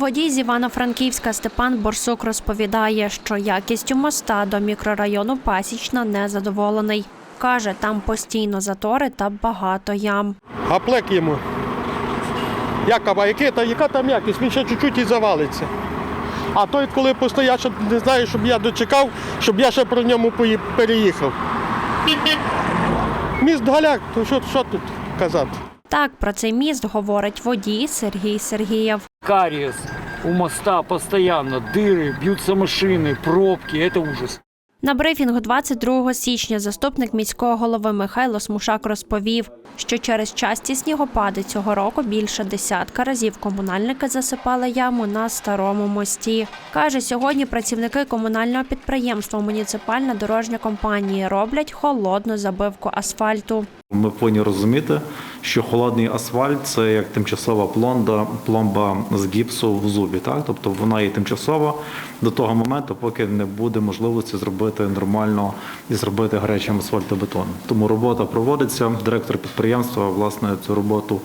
Водій з Івано-Франківська Степан Борсук розповідає, що якістю моста до мікрорайону Пасічна незадоволений. Каже, там постійно затори та багато ям. А плек йому. Яка, яка, та, яка там якість? Він ще чуть-чуть і завалиться. А той, коли постояв, що не знаю, щоб я дочекав, щоб я ще про ньому переїхав. Міст Галяк, то що, що тут казати? Так про цей міст говорить водій Сергій Сергієв кариес у моста постоянно, дыры, бьются машины, пробки, это ужас. На брифінгу 22 січня заступник міського голови Михайло Смушак розповів, що через часті снігопади цього року більше десятка разів комунальники засипали яму на старому мості. Каже, сьогодні працівники комунального підприємства Муніципальна дорожня компанія роблять холодну забивку асфальту. Ми повинні розуміти, що холодний асфальт це як тимчасова пломба, пломба з гіпсу в зубі. Так? Тобто вона є тимчасова до того моменту, поки не буде можливості зробити нормально і зробити гарячим асфальтобетон. Тому робота проводиться. Директор підприємства власне цю роботу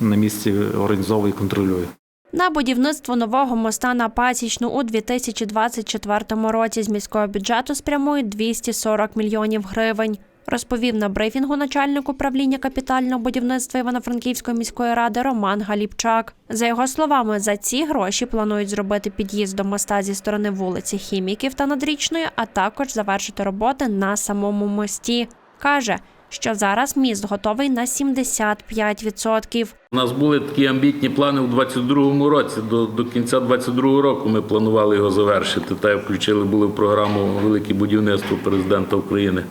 на місці організовує і контролює. На будівництво нового моста на Пасічну у 2024 році з міського бюджету спрямують 240 мільйонів гривень. Розповів на брифінгу начальник управління капітального будівництва Івано-Франківської міської ради Роман Галіпчак. За його словами, за ці гроші планують зробити під'їзд до моста зі сторони вулиці Хіміків та Надрічної, а також завершити роботи на самому мості. Каже, що зараз міст готовий на 75%. У нас були такі амбітні плани у 22-му році. До, до кінця 22-го року ми планували його завершити. Та й включили були в програму Велике будівництво президента України.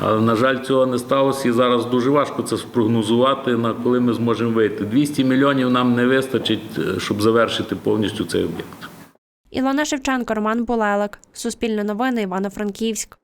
Але, на жаль, цього не сталося і зараз дуже важко це спрогнозувати, на коли ми зможемо вийти. 200 мільйонів нам не вистачить, е, щоб завершити повністю цей об'єкт. Ілона Шевченко, Роман Булелик. Суспільне новини, Івано-Франківськ.